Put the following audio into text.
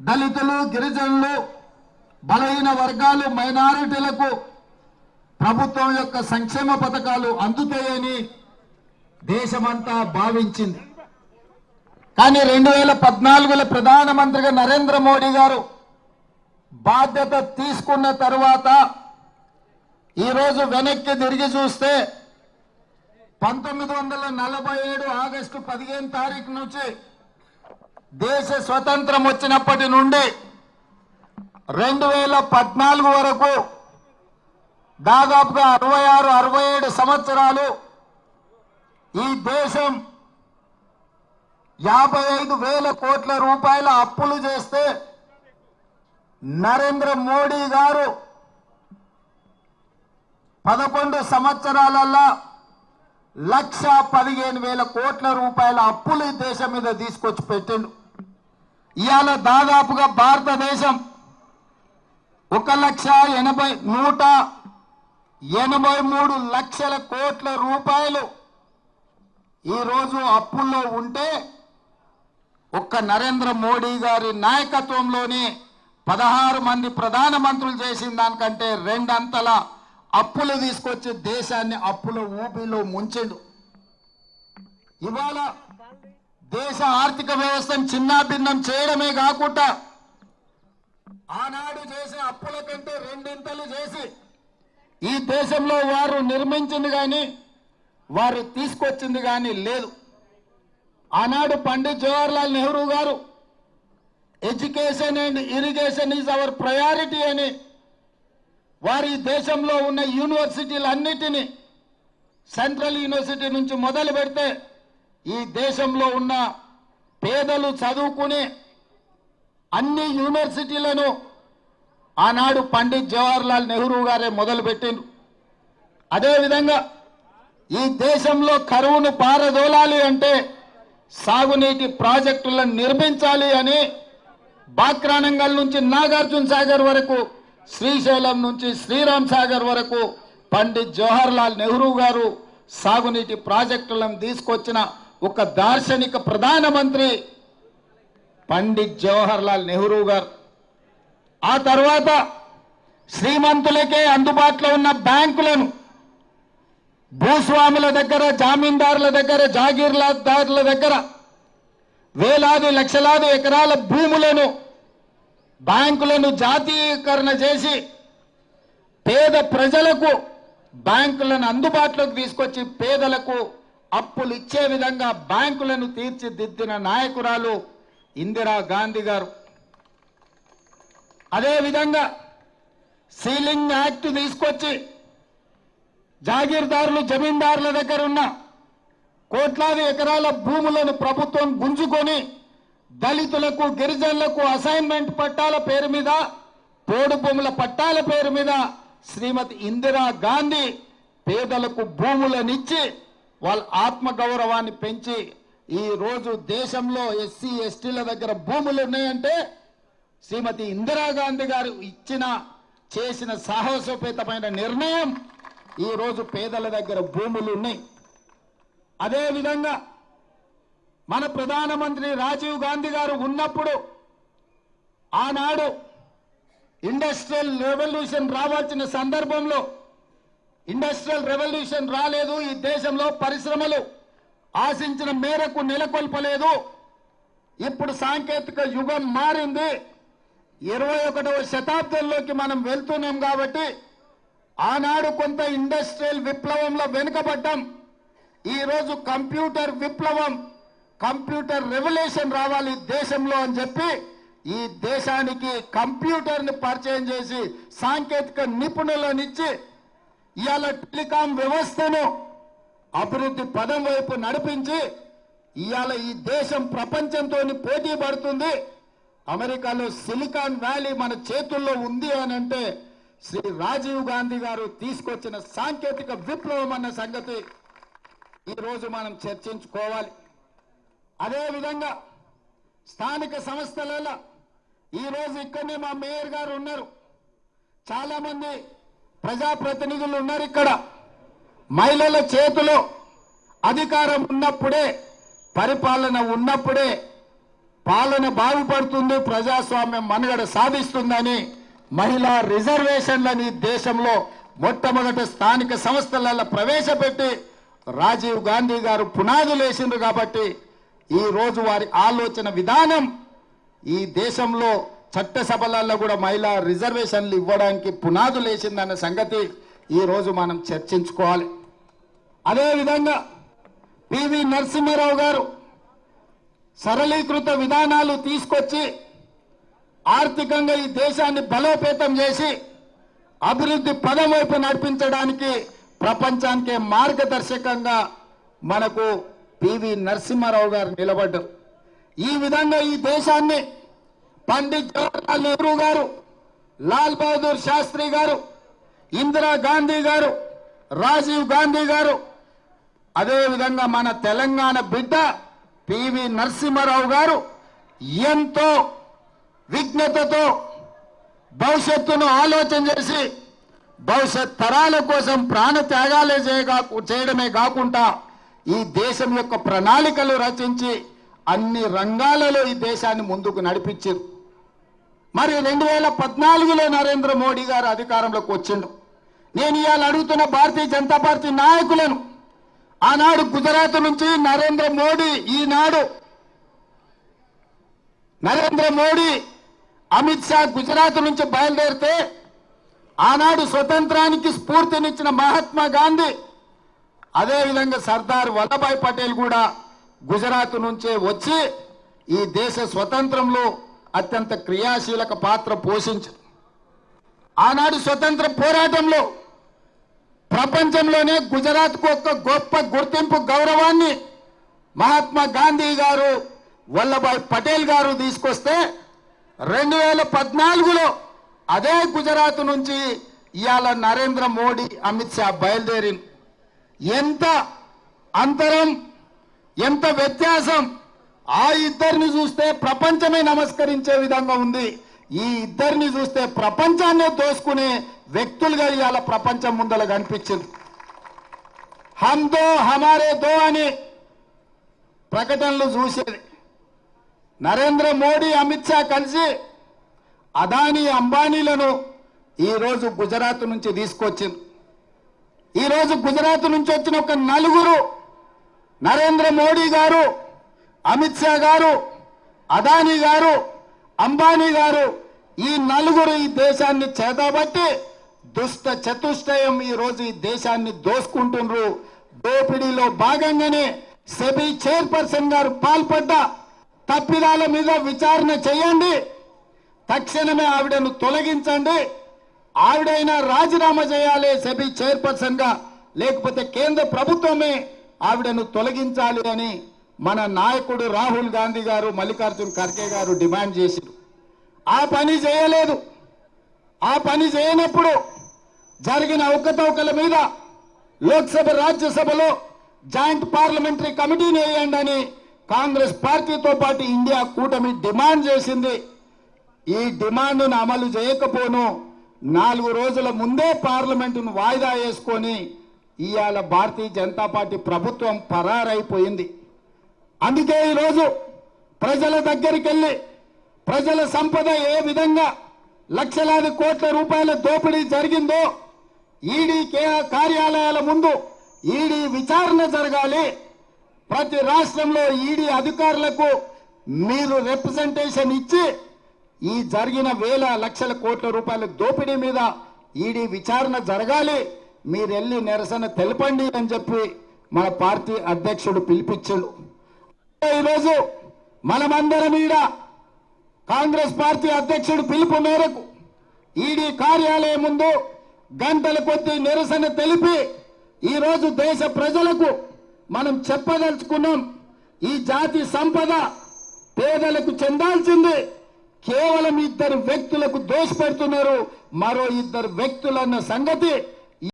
దళితులు గిరిజనులు బలహీన వర్గాలు మైనారిటీలకు ప్రభుత్వం యొక్క సంక్షేమ పథకాలు అందుతాయని దేశమంతా భావించింది. కానీ రెండు వేల పద్నాలుగులో ప్రధానమంత్రిగా నరేంద్ర మోడీ గారు బాధ్యత తీసుకున్న తర్వాత ఈరోజు వెనక్కి తిరిగి చూస్తే పంతొమ్మిది వందల నలభై ఏడు ఆగస్టు పదిహేను తారీఖు నుంచి దేశ స్వతంత్రం వచ్చినప్పటి నుండి రెండు వేల పద్నాలుగు వరకు దాదాపుగా అరవై ఆరు అరవై ఏడు సంవత్సరాలు ఈ దేశం యాభై ఐదు వేల కోట్ల రూపాయల అప్పులు చేస్తే నరేంద్ర మోడీ గారు పదకొండు సంవత్సరాలల్లా లక్ష పదిహేను వేల కోట్ల రూపాయల అప్పులు ఈ దేశం మీద తీసుకొచ్చి పెట్టిండు. ఇవాళ దాదాపుగా భారతదేశం ఒక లక్ష ఎనభై నూట ఎనభై మూడు లక్షల కోట్ల రూపాయలు ఈరోజు అప్పుల్లో ఉంటే ఒక్క నరేంద్ర మోడీ గారి నాయకత్వంలోనే పదహారు మంది ప్రధానమంత్రులు చేసిన దానికంటే రెండంతల అప్పులు తీసుకొచ్చి దేశాన్ని అప్పుల ఊపిలో ముంచెండు. ఇవాళ దేశ ఆర్థిక వ్యవస్థను చిన్నాభిన్నం చేయడమే కాకుండా ఆనాడు చేసే అప్పుల కంటే రెండింతలు చేసి ఈ దేశంలో వారు నిర్మించింది కానీ వారు తీసుకొచ్చింది కానీ లేదు. ఆనాడు పండిత్ జవహర్లాల్ నెహ్రూ గారు education and irrigation is our priority అని వారి దేశంలో ఉన్న యూనివర్సిటీలన్నిటినీ సెంట్రల్ యూనివర్సిటీ నుంచి మొదలు పెడితే ఈ దేశంలో ఉన్న పేదలు చదువుకునే అన్ని యూనివర్సిటీలను ఆనాడు పండిత్ జవహర్లాల్ నెహ్రూ గారే మొదలుపెట్టిండ్రు. అదేవిధంగా ఈ దేశంలో కరువును పారదోలాలి అంటే సాగునీటి ప్రాజెక్టులను నిర్మించాలి అని బాక్రానంగల్ నుంచి నాగార్జున సాగర్ వరకు శ్రీశైలం నుంచి శ్రీరామ్ సాగర్ వరకు పండిత్ జవహర్లాల్ నెహ్రూ గారు సాగునీటి ప్రాజెక్టులను తీసుకొచ్చిన ఒక దార్శనిక ప్రధానమంత్రి పండిత్ జవహర్లాల్ నెహ్రూ గారు. ఆ తర్వాత శ్రీమంతులకే అందుబాటులో ఉన్న బ్యాంకులను భూస్వాముల దగ్గర జామీందారుల దగ్గర జాగీర్దారుల దగ్గర వేలాది లక్షలాది ఎకరాల భూములను బ్యాంకులను జాతీయకరణ చేసి పేద ప్రజలకు బ్యాంకులను అందుబాటులోకి తీసుకొచ్చి పేదలకు అప్పులు ఇచ్చే విధంగా బ్యాంకులను తీర్చిదిద్దిన నాయకురాలు ఇందిరా గాంధీ గారు. అదేవిధంగా సీలింగ్ యాక్ట్ తీసుకొచ్చి జాగీర్దారులు జమీందారుల దగ్గర ఉన్న కోట్లాది ఎకరాల భూములను ప్రభుత్వం గుంజుకొని దళితులకు గిరిజనులకు అసైన్మెంట్ పట్టాల పేరు మీద పోడు భూముల పట్టాల పేరు మీద శ్రీమతి ఇందిరా గాంధీ పేదలకు భూములనిచ్చి వాళ్ళ ఆత్మగౌరవాన్ని పెంచి ఈ రోజు దేశంలో ఎస్సీ ఎస్టీల దగ్గర భూములు ఉన్నాయంటే శ్రీమతి ఇందిరాగాంధీ గారు ఇచ్చిన చేసిన సాహసోపేతమైన నిర్ణయం ఈరోజు పేదల దగ్గర భూములు ఉన్నాయి. అదేవిధంగా మన ప్రధానమంత్రి రాజీవ్ గాంధీ గారు ఉన్నప్పుడు ఆనాడు ఇండస్ట్రియల్ రెవల్యూషన్ రావాల్సిన సందర్భంలో ఇండస్ట్రియల్ రెవల్యూషన్ రాలేదు ఈ దేశంలో పరిశ్రమలు. ఆశించిన మేరకు నెలకొల్పలేదు. ఇప్పుడు సాంకేతిక యుగం మారింది. ఇరవై ఒకటవ శతాబ్దంలోకి మనం వెళ్తున్నాం కాబట్టి ఆనాడు కొంత ఇండస్ట్రియల్ విప్లవంలో వెనుకబడ్డం. ఈరోజు కంప్యూటర్ విప్లవం కంప్యూటర్ రెవల్యూషన్ రావాలి దేశంలో అని చెప్పి ఈ దేశానికి కంప్యూటర్ని పరిచయం చేసి సాంకేతిక నిపుణులనిచ్చి ఇవాళ టెలికాం వ్యవస్థను అభివృద్ధి పదం వైపు నడిపించి ఇవాళ ఈ దేశం ప్రపంచంతో పోటీ పడుతుంది. అమెరికాలో సిలికాన్ వ్యాలీ మన చేతుల్లో ఉంది అని అంటే శ్రీ రాజీవ్ గాంధీ గారు తీసుకొచ్చిన సాంకేతిక విప్లవం అన్న సంగతి ఈరోజు మనం చర్చించుకోవాలి. అదేవిధంగా స్థానిక సంస్థలలో ఈరోజు ఇక్కడనే మా మేయర్ గారు ఉన్నారు. చాలామంది ప్రజాప్రతినిధులు ఉన్నారు ఇక్కడ. మహిళల చేతిలో అధికారం ఉన్నప్పుడే పరిపాలన ఉన్నప్పుడే పాలన బాగుపడుతుంది ప్రజాస్వామ్యం మనుగడ సాధిస్తుందని మహిళా రిజర్వేషన్లని దేశంలో మొట్టమొదటి స్థానిక సంస్థలలో ప్రవేశపెట్టి రాజీవ్ గాంధీ గారు పునాదులు వేసిండ్రు కాబట్టి ఈ వారి ఆలోచన విధానం ఈ దేశంలో చట్టసభలలో కూడా మహిళా రిజర్వేషన్లు ఇవ్వడానికి పునాదులు వేసిందన్న సంగతి ఈ రోజు మనం చర్చించుకోవాలి. అదేవిధంగా పివి నరసింహారావు గారు సరళీకృత విధానాలు తీసుకొచ్చి ఆర్థికంగా ఈ దేశాన్ని బలోపేతం చేసి అభివృద్ధి పదం వైపు నడిపించడానికి ప్రపంచానికే మార్గదర్శకంగా మనకు పివి నరసింహారావు గారు నిలబడ్డారు. ఈ విధంగా ఈ దేశాన్ని పండిత్ జవహర్లాల్ నెహ్రూ గారు లాల్ బహదూర్ శాస్త్రి గారు ఇందిరా గాంధీ గారు రాజీవ్ గాంధీ గారు అదేవిధంగా మన తెలంగాణ బిడ్డ పివి నరసింహారావు గారు ఎంతో విఘ్నతతో భవిష్యత్తును ఆలోచన చేసి భవిష్యత్ తరాల కోసం ప్రాణ త్యాగాలే చేయగా చేయడమే కాకుండా ఈ దేశం యొక్క ప్రణాళికలు రచించి అన్ని రంగాలలో ఈ దేశాన్ని ముందుకు నడిపించారు. మరి రెండు వేల పద్నాలుగులో నరేంద్ర మోడీ గారు అధికారంలోకి వచ్చిండు. నేను ఇవాళ అడుగుతున్న భారతీయ జనతా పార్టీ నాయకులను ఆనాడు గుజరాత్ నుంచి నరేంద్ర మోడీ ఈనాడు నరేంద్ర మోడీ అమిత్ షా గుజరాత్ నుంచి బయలుదేరితే ఆనాడు స్వతంత్రానికి స్ఫూర్తినిచ్చిన మహాత్మా గాంధీ అదేవిధంగా సర్దార్ వల్లభాయ్ పటేల్ కూడా గుజరాత్ నుంచే వచ్చి ఈ దేశ స్వతంత్రంలో అత్యంత క్రియాశీలక పాత్ర పోషించారు ఆనాడు స్వతంత్ర పోరాటంలో ప్రపంచంలోనే గుజరాత్కు ఒక గొప్ప గుర్తింపు గౌరవాన్ని మహాత్మా గాంధీ గారు వల్లభాయ్ పటేల్ గారు తీసుకొస్తే రెండు వేల పద్నాలుగులో అదే గుజరాత్ నుంచి ఇవాళ నరేంద్ర మోడీ అమిత్ షా బయలుదేరి ఎంత అంతరం ఎంత వ్యత్యాసం ఆ ఇద్దరిని చూస్తే ప్రపంచమే నమస్కరించే విధంగా ఉంది. ఈ ఇద్దరిని చూస్తే ప్రపంచాన్నే దోసుకునే వ్యక్తులుగా ఇవాళ ప్రపంచం ముందర కనిపించింది. హమ్ దో హమారే దో అని ప్రకటనలు చూసేది. నరేంద్ర మోడీ అమిత్ షా కలిసి అదానీ అంబానీలను ఈరోజు గుజరాత్ నుంచి తీసుకొచ్చింది. ఈరోజు గుజరాత్ నుంచి వచ్చిన ఒక నలుగురు నరేంద్ర మోడీ గారు అమిత్ షా గారు అదానీ గారు అంబానీ గారు ఈ నలుగురు ఈ దేశాన్ని చేతబట్టి దుష్ట చతుష్టయం ఈ రోజు ఈ దేశాన్ని దోసుకుంటుండ్రు. దోపిడీలో భాగంగానే సెబీ చైర్పర్సన్ గారు పాల్పడ్డ తప్పిదాల మీద విచారణ చేయండి. తక్షణమే ఆవిడను తొలగించండి. ఆవిడైనా రాజీనామా చేయాలి సెబీ చైర్పర్సన్గా లేకపోతే కేంద్ర ప్రభుత్వమే ఆవిడను తొలగించాలి అని మన నాయకుడు రాహుల్ గాంధీ గారు మల్లికార్జున్ ఖర్గే గారు డిమాండ్ చేశారు ఆ పని చేయలేదు. ఆ పని చేయనప్పుడు జరిగిన అవకతవకల మీద లోక్సభ రాజ్యసభలో జాయింట్ పార్లమెంటరీ కమిటీని వేయండి అని కాంగ్రెస్ పార్టీతో పాటు ఇండియా కూటమి డిమాండ్ చేసింది. ఈ డిమాండ్ను అమలు చేయకపోను. నాలుగు రోజుల ముందే పార్లమెంటును వాయిదా వేసుకొని ఇవాళ భారతీయ జనతా పార్టీ ప్రభుత్వం పరారైపోయింది. అందుకే ఈరోజు ప్రజల దగ్గరికి వెళ్ళి ప్రజల సంపద ఏ విధంగా లక్షలాది కోట్ల రూపాయల దోపిడీ జరిగిందో ఈడీ కార్యాలయాల ముందు ఈడీ విచారణ జరగాలి. ప్రతి రాష్ట్రంలో ఈడీ అధికారులకు మీరు రిప్రజెంటేషన్ ఇచ్చి ఈ జరిగిన వేల లక్షల కోట్ల రూపాయల దోపిడీ మీద ఈడీ విచారణ జరగాలి. మీరు వెళ్ళి నిరసన తెలపండి అని చెప్పి మన పార్టీ అధ్యక్షుడు పిలిపించాడు ఈరోజు మనమందరం ఈడ కాంగ్రెస్ పార్టీ అధ్యక్షుడు పిలుపు మేరకు ఈడీ కార్యాలయం ముందు గంటల కొద్ది నిరసన తెలిపి ఈరోజు దేశ ప్రజలకు మనం చెప్పదలుచుకున్నాం. ఈ జాతి సంపద పేదలకు చెందాల్సింది. కేవలం ఇద్దరు వ్యక్తులకు దోషపెడుతున్నారు. మరో ఇద్దరు వ్యక్తులన్న సంగతి